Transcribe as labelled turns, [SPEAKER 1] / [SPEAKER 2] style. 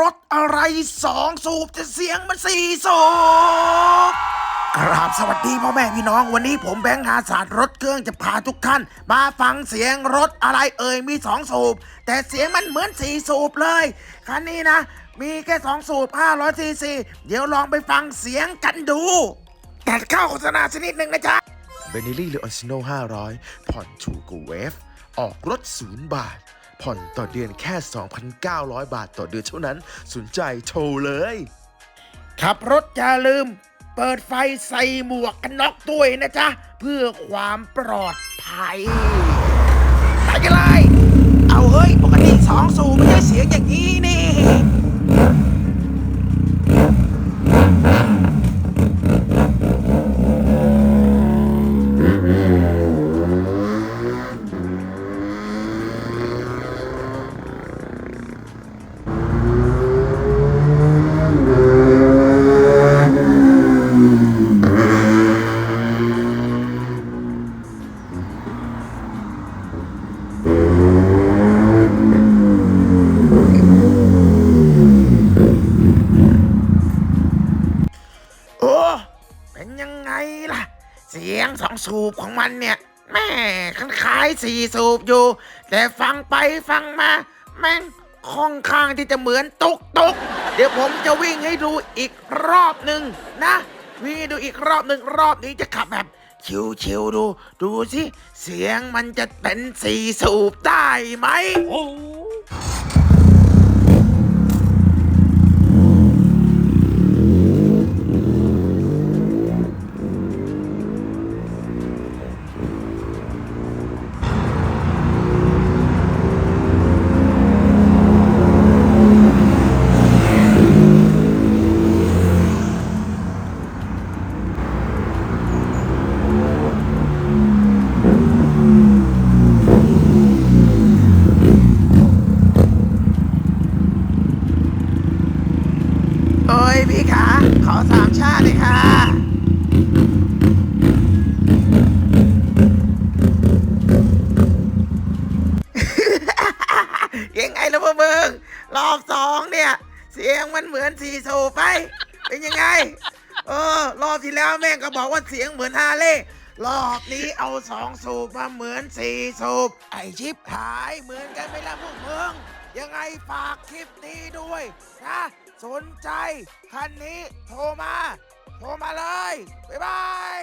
[SPEAKER 1] รถอะไรสองสูบจะเสียงมันสี่สูบกราบสวัสดีพ่อแม่พี่น้องวันนี้ผมแบงค์หาศาสตร์รถเครื่องจะพาทุกท่าน มาฟังเสียงรถอะไรเอ่ยมีสองสูบ แต่เสียงมันเหมือนสี่สูบเลย คันนี้นะ มีแค่สองสูบ500ซีซีเดี๋ยวลองไปฟังเสียงกันดูแต่เข้าโฆษณาชนิดหนึ่งนะจ๊ะ
[SPEAKER 2] เบน n ลี่หรืออ n ซิโน500 ผ่อนถูกกว่าเวฟ ออกรถศูนย์บาท ผ่อนต่อเดือนแค่ 2,900 บาทต่อเดือนเท่านั้นสนใจโทรเลย
[SPEAKER 1] ขับรถอย่าลืม เปิดไฟใส่หมวกกันน็อกด้วยนะจ๊ะ เพื่อความปลอดภัยไปกันเลยเอาเฮ้ยปก เสียงสองสูบของมันเนี่ยแม่คล้ายสี่สูบอยู่ แต่ฟังไปฟังมา แม่งค่อนข้างที่จะเหมือนตุกตุกเดี๋ยวผมจะวิ่งให้ดูอีกรอบหนึ่งนะวิ่งให้ดูอีกรอบหนึ่งรอบนี้จะขับแบบชิวๆดู ดูสิ เสียงมันจะเป็นสี่สูบได้ไหม โอ้ยพี่ขาขอสามชาติเลยค่ะ ยังไงล่ะพวกมึงรอบสองเนี่ย เสียงมันเหมือนสี่สูบไป เป็นยังไง เออ รอบที่แล้วแม่งก็บอกว่าเสียงเหมือนฮาเล่รอบนี้เอาสองสูบมาเหมือนสี่สูบไอชิปหายเหมือนกันไหมล่ะพวกเมึง ยังไงฝากคลิปนี้ด้วยนะสนใจคันนี้โทรมา โทรมาเลย บ๊ายบาย